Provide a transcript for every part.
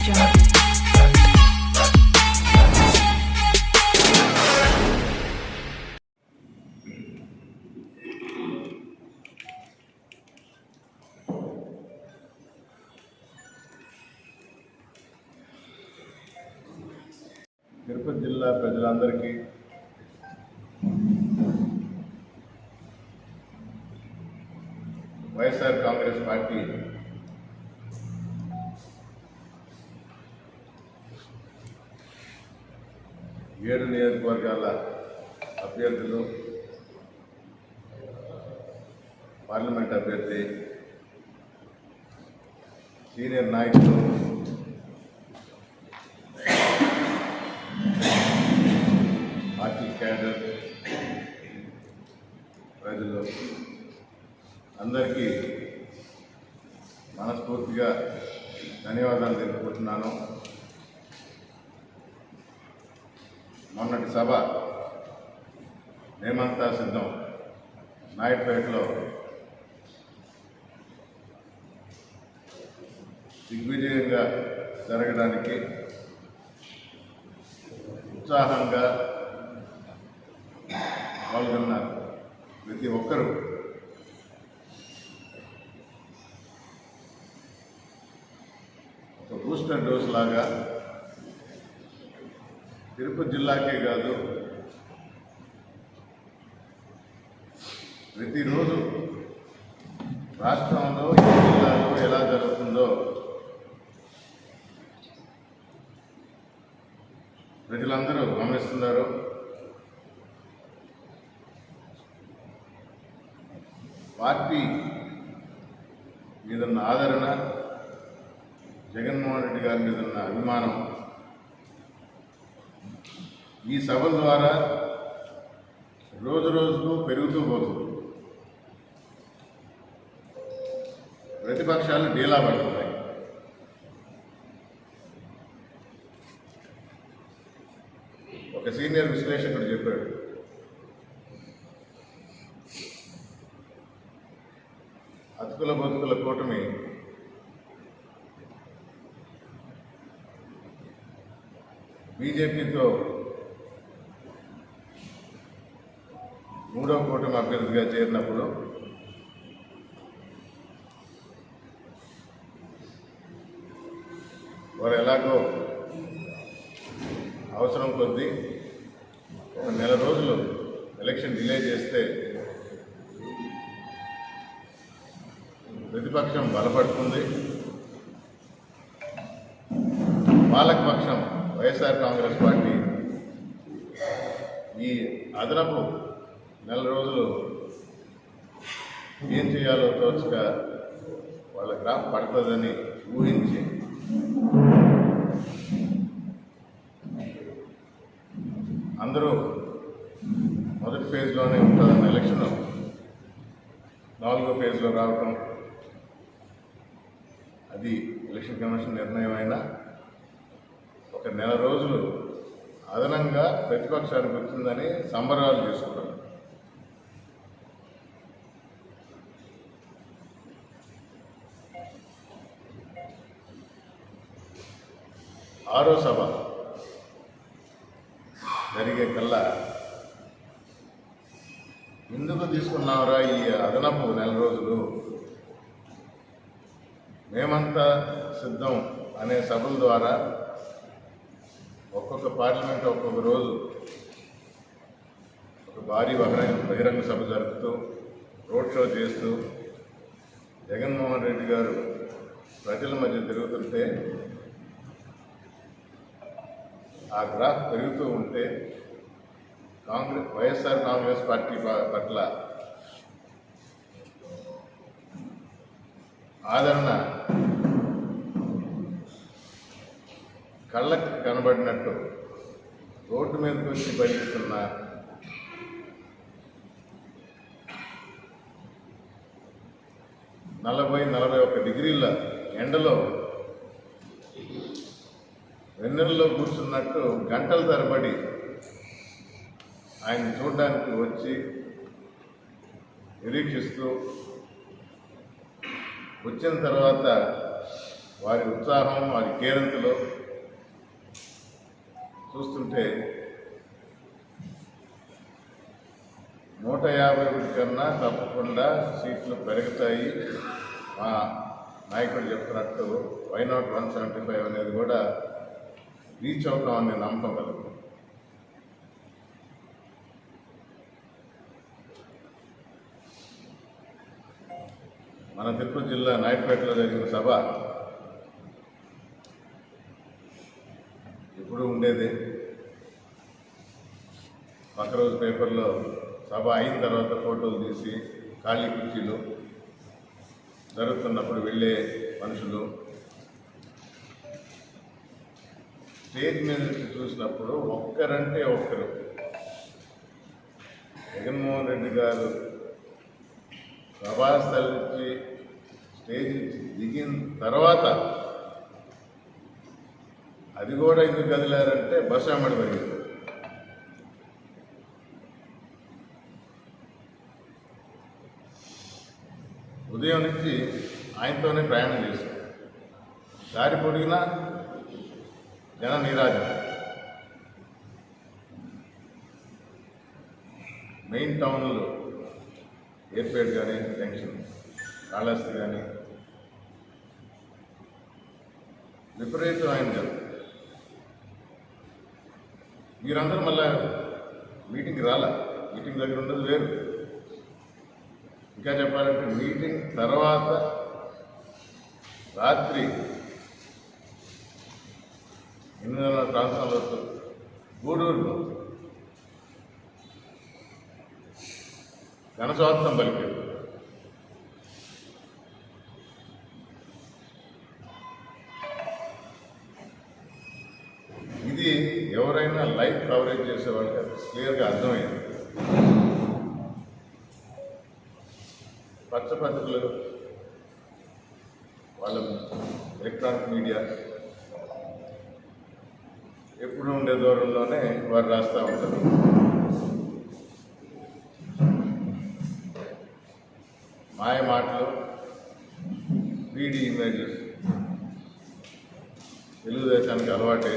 తిరుపతి నియోజకవర్గాల అభ్యర్థులు పార్లమెంట్ అభ్యర్థి సీనియర్ నాయకులు పేటలో దిగ్విజయంగా జరగడానికి ఉత్సాహంగా పాల్గొన్న ప్రతి ఒక్కరూ ఒక బూస్టర్ డోస్ లాగా తిరుపతి జిల్లాకే కాదు ప్రతిరోజు రాష్ట్రంలో జిల్లాలో ఎలా జరుగుతుందో ప్రజలందరూ గమనిస్తున్నారు. పార్టీ మీదున్న ఆదరణ జగన్మోహన్ రెడ్డి గారి మీద ఉన్న అభిమానం ఈ సభల ద్వారా రోజు రోజుకు పెరుగుతూ పోతుంది. ప్రతిపక్షాలు డీలా పడుతున్నాయి. ఒక సీనియర్ విశ్లేషకుడు చెప్పాడు. అతుకుల బతుకుల కూటమి బీజేపీతో మూడో కూటమి అభ్యర్థిగా చేరినప్పుడు వారు ఎలాగో అవసరం కొద్దీ ఒక నెల రోజులు ఎలక్షన్ డిలే చేస్తే ప్రతిపక్షం బలపడుతుంది. పాలక పక్షం వైఎస్ఆర్ కాంగ్రెస్ పార్టీ ఈ అదనపు నెల రోజులు ఏం చేయాలో తోచక వాళ్ళ గ్రాఫ్ పడుతుందని ఊహించి అందరూ మొదటి ఫేజ్లోనే ఉంటుందన్న ఎలక్షన్ నాలుగో ఫేజ్లో రావటం అది ఎలక్షన్ కమిషన్ నిర్ణయం అయినా ఒక నెల రోజులు అదనంగా ప్రతిపక్షానికి వచ్చిందని సంబరాలు చేసుకున్నారు ఆరో సభ. జరిగే కల్లా ఎందుకు తీసుకున్నావురా ఈ అదనపు నెల రోజులు? మేమంతా సిద్ధం అనే సభల ద్వారా ఒక్కొక్క పార్లమెంట్ ఒక్కొక్క రోజు ఒక భారీ బహిరంగ బహిరంగ సభ జరుపుతూ రోడ్ షో చేస్తూ జగన్మోహన్ రెడ్డి గారు ప్రజల మధ్య తిరుగుతుంటే ఆ గ్రాఫ్ పెరుగుతూ ఉంటే కాంగ్రెస్ వైఎస్ఆర్ కాంగ్రెస్ పార్టీ ప- పట్ల ఆదరణ కళ్ళకి కనబడినట్టు రోడ్డు మీదకి వచ్చి బయటిస్తున్న నలభై నలభై ఒక్క డిగ్రీల ఎండలో వెన్నెల్లో కూర్చున్నట్టు గంటల తరబడి ఆయన చూడడానికి వచ్చి నిరీక్షిస్తూ వచ్చిన తర్వాత వారి ఉత్సాహం వారి కేరింతలో చూస్తుంటే నూట యాభై ఒకటి కన్నా తప్పకుండా సీట్లు పెరుగుతాయి. మా నాయకుడు చెప్తున్నట్టు why not one seventy five అనేది కూడా రీచ్ అవుతామని నమ్మకం కలుగుతుంది. మన తిరుపతి జిల్లా నాయకపేటలో జరిగిన సభ ఇప్పుడు ఉండేది. పక్క రోజు పేపర్లో సభ అయిన తర్వాత ఫోటోలు తీసి ఖాళీ కుర్చీలు జరుగుతున్నప్పుడు వెళ్ళే మనుషులు. స్టేజ్ మీద నుంచి చూసినప్పుడు ఒక్కరంటే ఒక్కరు. జగన్మోహన్ రెడ్డి గారు సభాస్థలి నుంచి స్టేజ్ నుంచి దిగిన తర్వాత అది కూడా ఎందుకు కదిలారంటే బస్ అమ్మడి పెరిగింది ఉదయం నుంచి ఆయనతోనే ప్రయాణం చేశాం దారి పొడిగినా జన నీరాజన. మెయిన్ టౌన్లో ఎయిర్పేట్ కానీ జంక్షన్ కాళహస్తి కానీ విపరీతమైన జనం మీరందరూ మళ్ళా మీటింగ్కి రాలా? మీటింగ్ దగ్గర ఉండదు వేరు. ఇంకా చెప్పాలంటే మీటింగ్ తర్వాత రాత్రి ఎనిమిది వందల ప్రాంతంలో గూడూరులో ఘనస్వార్థం పలికారు. ఎవరైనా లైవ్ కవరేజ్ చేసే వాళ్ళకి క్లియర్గా అర్థమైంది. పత్రికలు వాళ్ళ ఎలక్ట్రానిక్ మీడియా ఎప్పుడు ఉండే దూరంలోనే వారు రాస్తూ ఉంటారు మాయ మాటలు వీడి ఇమేజెస్ తెలుగుదేశానికి అలవాటే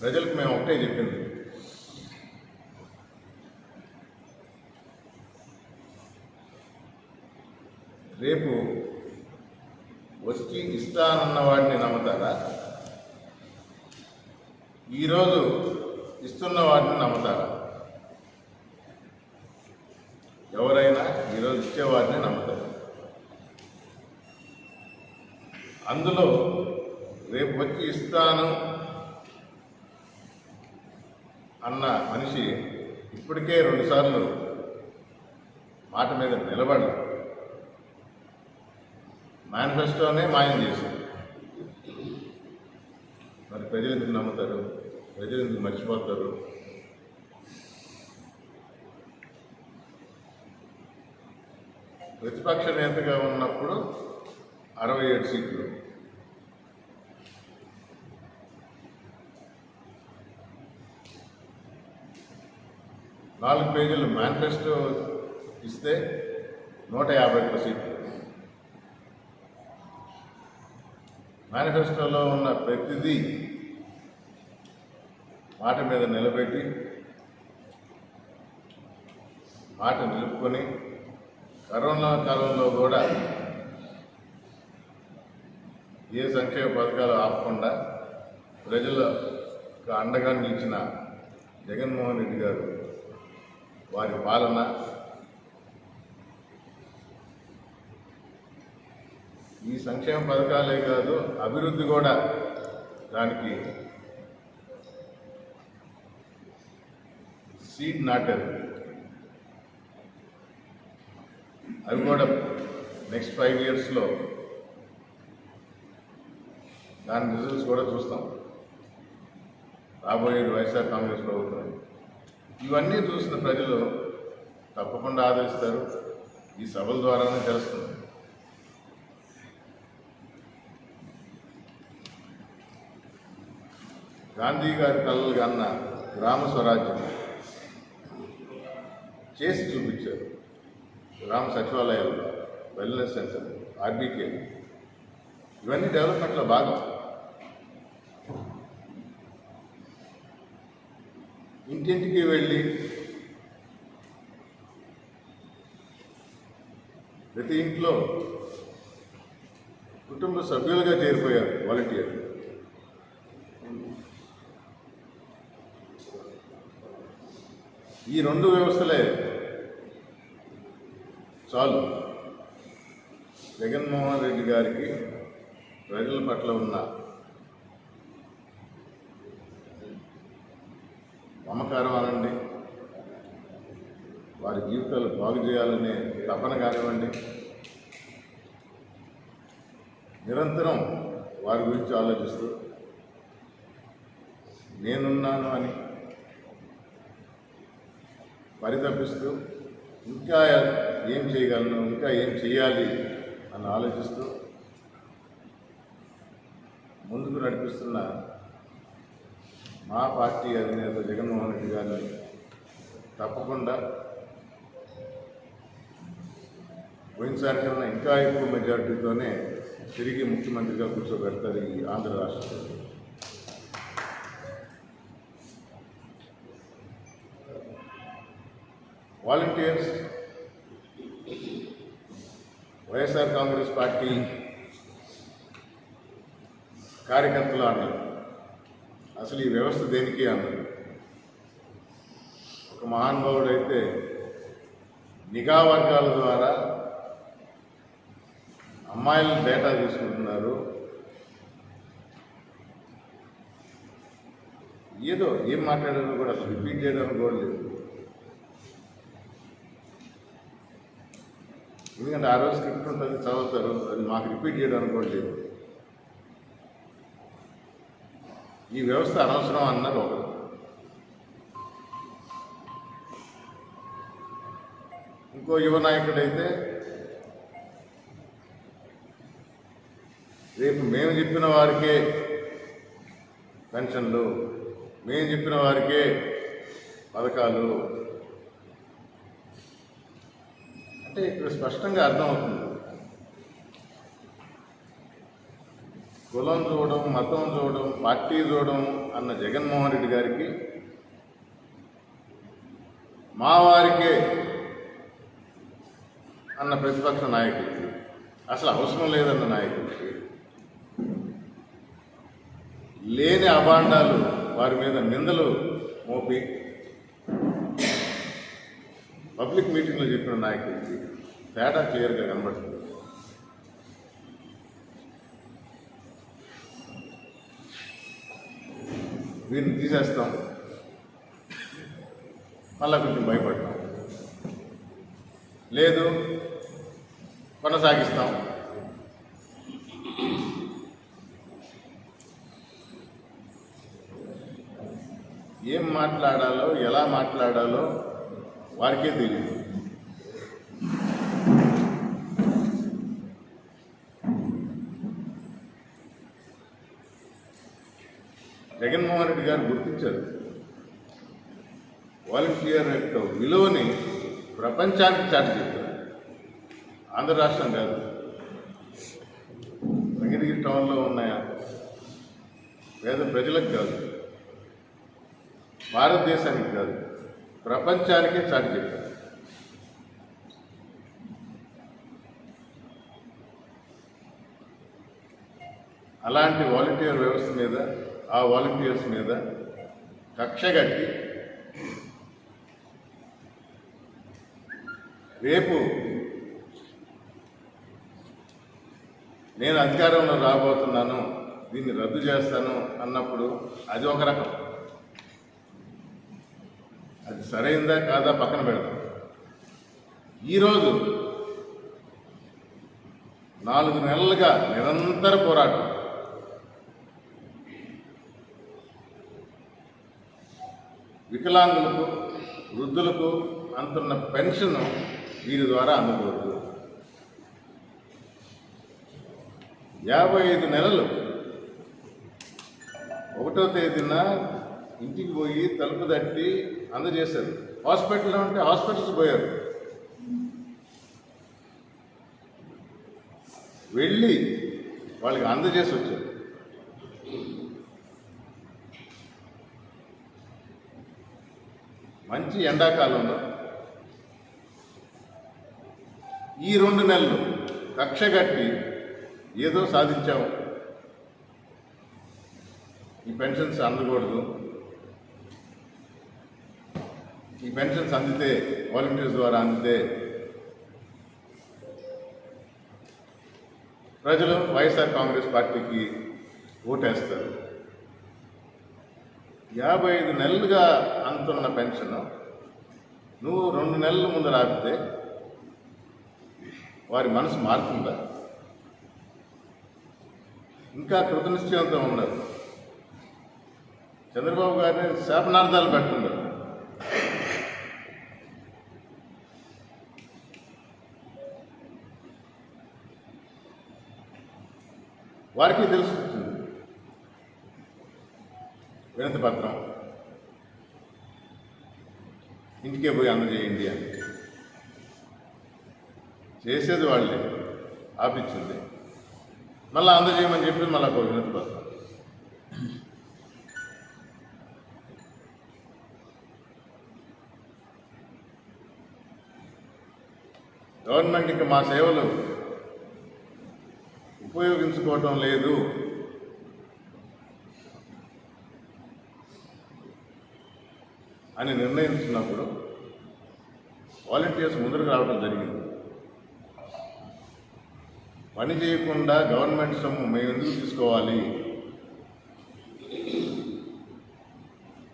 ప్రజలకు మేము ఒకటే చెప్పింది రేపు వచ్చి ఇస్తానన్న వాడిని నమ్ముతారా? ఈరోజు ఇస్తున్న వాడిని నమ్ముతారా? ఎవరైనా ఈరోజు ఇచ్చేవాడిని నమ్ముతారు? అందులో రేపు వచ్చి ఇస్తాను అన్న మనిషి ఇప్పటికే రెండుసార్లు మాట మీద నిలబడలేదు మేనిఫెస్టోనే మాయం చేశారు మరి ప్రజలు ఎందుకు నమ్ముతారు? ప్రజలు ఎందుకు మర్చిపోతారు? ప్రతిపక్ష నేతగా ఉన్నప్పుడు అరవై ఏడు సీట్లు. నాలుగు పేజీలు మేనిఫెస్టో ఇస్తే నూట యాభై ఒక్క సీట్లు మేనిఫెస్టోలో ఉన్న ప్రతిదీ మాట మీద నిలబెట్టి మాట నిలుపుకొని కరోనా కాలంలో కూడా ఏ సంక్షేమ పథకాలు ఆపకుండా ప్రజలకు అండగా నిలిచిన జగన్మోహన్ రెడ్డి గారు వారి పాలన ఈ సంక్షేమ పథకాలే కాదు అభివృద్ధి కూడా దానికి సీడ్ నాటారు. అవి కూడా నెక్స్ట్ ఫైవ్ ఇయర్స్లో దాని రిజల్ట్స్ కూడా చూస్తాం. రాబోయేది వైఎస్ఆర్ కాంగ్రెస్ ప్రభుత్వం. ఇవన్నీ చూసిన ప్రజలు తప్పకుండా ఆదరిస్తారు. ఈ సభల ద్వారానే తెలుస్తుంది. గాంధీ గారి కలలు కన్న గ్రామ స్వరాజ్యం చేసి చూపించారు. గ్రామ సచివాలయాలు వెల్నెస్ సెంటర్ ఆర్బీకే ఇవన్నీ డెవలప్మెంట్లో భాగం. ఇంటింటికి వెళ్ళి ప్రతి ఇంట్లో కుటుంబ సభ్యులుగా చేరిపోయారు వాలంటీర్ ఈ రెండు వ్యవస్థలే చాలు. జగన్మోహన్ రెడ్డి గారికి ప్రజల పట్ల ఉన్న మమకారం అనండి వారి జీవితాలు బాగు చేయాలనే తపన కానివ్వండి. నిరంతరం వారి గురించి ఆలోచిస్తూ నేనున్నాను అని పరితపిస్తూ ఇంకా ఏం చేయగలను ఇంకా ఏం చేయాలి అని ఆలోచిస్తూ ముందుకు నడిపిస్తున్న మా పార్టీ అధినేత జగన్మోహన్ రెడ్డి గారిని తప్పకుండా పోయినసారి కన్నా ఇంకా ఎక్కువ మెజార్టీతోనే తిరిగి ముఖ్యమంత్రిగా కూర్చోబెడతారు ఈ ఆంధ్ర రాష్ట్రంలో. వాలంటీర్స్ వైఎస్ఆర్ కాంగ్రెస్ పార్టీ కార్యకర్తలు అన్నారు అసలు ఈ వ్యవస్థ దేనికి అన్నారు ఒక మహానుభావుడు అయితే నిఘా వర్గాల ద్వారా అమ్మాయిలను డేటా తీసుకుంటున్నారు. ఏదో ఏం మాట్లాడారో కూడా అసలు రిపీట్ చేయడానికి కూడా లేదు. ఎందుకంటే ఆ రోజు స్క్రిప్ట్ ఉంటుంది చదువుతారు అది మాకు రిపీట్ చేయడానికి కూడా లేదు. ఈ వ్యవస్థ అనవసరం అన్నారు ఒకరు ఇంకో యువ నాయకుడైతే రేపు మేము చెప్పిన వారికే పెన్షన్లు మేము చెప్పిన వారికే పథకాలు. అంటే ఇక్కడ స్పష్టంగా అర్థమవుతుంది. కులం చూడడం మతం చూడడం పార్టీ చూడడం అన్న జగన్మోహన్ రెడ్డి గారికి మా వారికే అన్న ప్రతిపక్ష నాయకుడికి అసలు అవసరం లేదన్న నాయకుడికి లేని అభాండాలు వారి మీద నిందలు మోపి పబ్లిక్ మీటింగ్లో చెప్పిన నాయకుడికి తేడా క్లియర్గా కనబడుతుంది. వీరిని తీసేస్తాం. మళ్ళా కొంచెం భయపడతాం. లేదు కొనసాగిస్తాం. ఏం మాట్లాడాలో ఎలా మాట్లాడాలో వారికే తెలియదు జగన్మోహన్ రెడ్డి గారు గుర్తించారు. వాలంటీర్ యొక్క విలువని ప్రపంచానికి చాటి చెప్పారు. ఆంధ్ర రాష్ట్రం కాదు. వెంకటగిరి టౌన్లో ఉన్నాయా పేద ప్రజలకు కాదు. భారతదేశానికి కాదు. ప్రపంచానికే చాటి చెప్పారు. అలాంటి వాలంటీర్ వ్యవస్థ మీద ఆ వాలంటీర్స్ మీద కక్ష కట్టి రేపు నేను అధికారంలో రాబోతున్నాను దీన్ని రద్దు చేస్తాను అన్నప్పుడు అది ఒక రకం. అది సరైందా కాదా పక్కన పెడతాం ఈరోజు నాలుగు నెలలుగా నిరంతర పోరాటం. వికలాంగులకు వృద్ధులకు అంటున్న పెన్షన్ వీరి ద్వారా అందకూడదు యాభై ఐదు నెలలు ఒకటో తేదీన ఇంటికి పోయి తలుపు తట్టి అందజేశారు. హాస్పిటల్లో ఉంటే హాస్పిటల్స్ పోయారు. వెళ్ళి వాళ్ళకి అందజేసి వచ్చారు. మంచి ఎండాకాలంలో ఈ రెండు నెలలు కక్ష కట్టి ఏదో సాధించాము ఈ పెన్షన్స్ అందకూడదు. ఈ పెన్షన్స్ అందితే వాలంటీర్స్ ద్వారా అందితే ప్రజలు వైఎస్ఆర్ కాంగ్రెస్ పార్టీకి ఓటేస్తారు. యాభై ఐదు నెలలుగా అందుతున్న పెన్షన్. నువ్వు రెండు నెలల ముందు రాపితే వారి మనసు మారుతుందా? ఇంకా కృతనిశ్చయంతో ఉన్నారు చంద్రబాబు గారిని శాపనార్థాలు పెట్టున్నారు వారికి తెలుస్తుంది. వినతి పత్రం ఇంటికే పోయి అందజేయండి అని. చేసేది వాళ్ళే ఆపించింది. మళ్ళీ అందజేయమని చెప్పి మళ్ళీ ఒక వినతి పత్రం. గవర్నమెంట్ మా సేవలు ఉపయోగించుకోవటం లేదు. అని నిర్ణయించినప్పుడు వాలంటీర్స్ ముందుకు రావడం జరిగింది. పని చేయకుండా గవర్నమెంట్ సొమ్ము మేము ఎందుకు తీసుకోవాలి?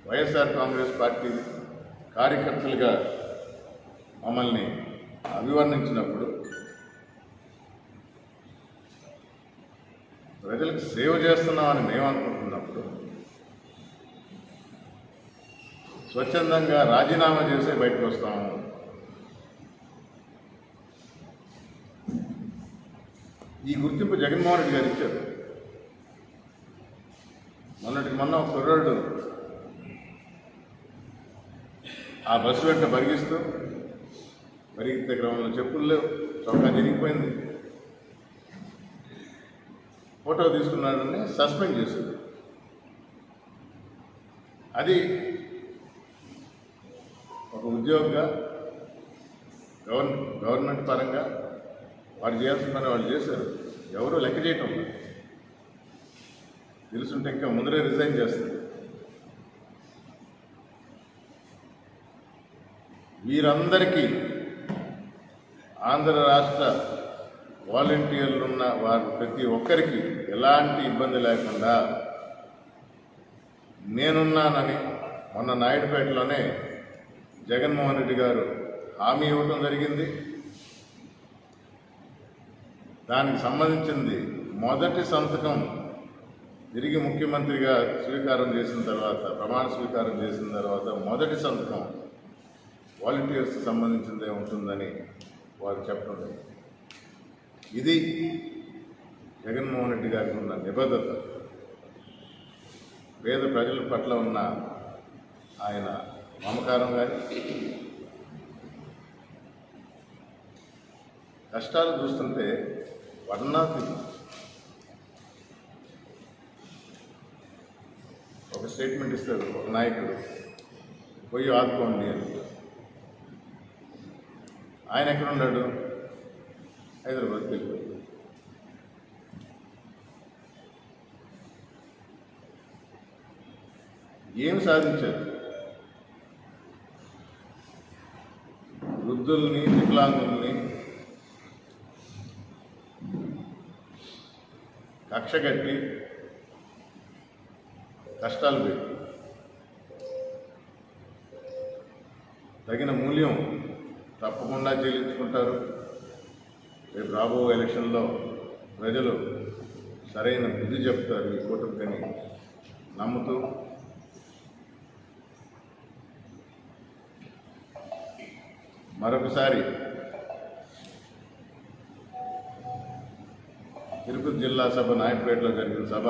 వైఎస్ఆర్ కాంగ్రెస్ పార్టీ కార్యకర్తలుగా మమ్మల్ని అభివర్ణించినప్పుడు ప్రజలకు సేవ చేస్తున్నామని మేము అనుకుంటున్నప్పుడు స్వచ్ఛందంగా రాజీనామా చేసే బయటకు వస్తాము. ఈ గుర్తింపు జగన్మోహన్ రెడ్డి గారు ఇచ్చారు. మొన్నటికి మొన్న ఒక కుర్రాడు ఆ బస్సు వెంట పరిగిస్తూ పరిగెత్తే క్రమంలో చెప్పులు లేవు చొక్కా జరిగిపోయింది ఫోటో తీసుకున్నాడని సస్పెండ్ చేసింది. అది ఒక ఉద్యోగంగా గవర్న గవర్నమెంట్ పరంగా వారు చేయాల్సిన పని వాళ్ళు చేశారు. ఎవరు లెక్క చేయటం లేదు. తెలుసుంటే ఇంకా ముందరే రిజైన్ చేస్తారు. వీరందరికీ ఆంధ్ర రాష్ట్ర వాలంటీర్లు ఉన్న వారు ప్రతి ఒక్కరికి ఎలాంటి ఇబ్బంది లేకుండా నేనున్నానని మొన్న నాయుడుపేటలోనే జగన్మోహన్ రెడ్డి గారు హామీ ఇవ్వడం జరిగింది. దానికి సంబంధించింది మొదటి సంతకం తిరిగి ముఖ్యమంత్రిగా స్వీకారం చేసిన తర్వాత ప్రమాణ స్వీకారం చేసిన తర్వాత మొదటి సంతకం వాలంటీర్స్ సంబంధించిందే ఉంటుందని వారు చెప్పడం ఇది జగన్మోహన్ రెడ్డి గారికి ఉన్న నిబద్ధత. పేద ప్రజల పట్ల ఉన్న ఆయన మమకారం కానీ కష్టాలు చూస్తుంటే వర్ణాతీతం ఒక స్టేట్మెంట్ ఇస్తాడు ఒక నాయకుడు. పోయి ఆదుకోండి అని ఆయన ఎక్కడ ఉన్నాడు హైదరాబాద్ వెళ్ళిపోయాడు. ఏం సాధించారు వృద్ధుల్ని వికలాంగుల్ని కక్ష కష్టాలు పెట్టి. తగిన మూల్యం తప్పకుండా చెల్లించుకుంటారు. రేపు రాబో ఎలక్షన్లో ప్రజలు సరైన బుద్ధి చెప్తారు ఈ కూటమికని నమ్ముతూ. మరొకసారి తిరుపతి జిల్లా సభ నాయకుపేటలో జరిగిన సభ.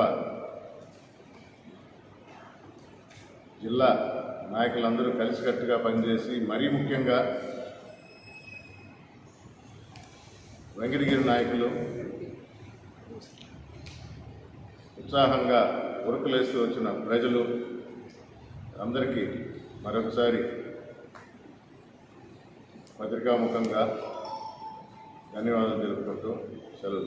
జిల్లా నాయకులందరూ కలిసికట్టుగా పనిచేసి మరీ ముఖ్యంగా వెంకటగిరి నాయకులు ఉత్సాహంగా ఉరుకులేస్తూ వచ్చిన ప్రజలు అందరికీ మరొకసారి పత్రికాముఖంగా ధన్యవాదాలు తెలుపుకుంటూ సెలవు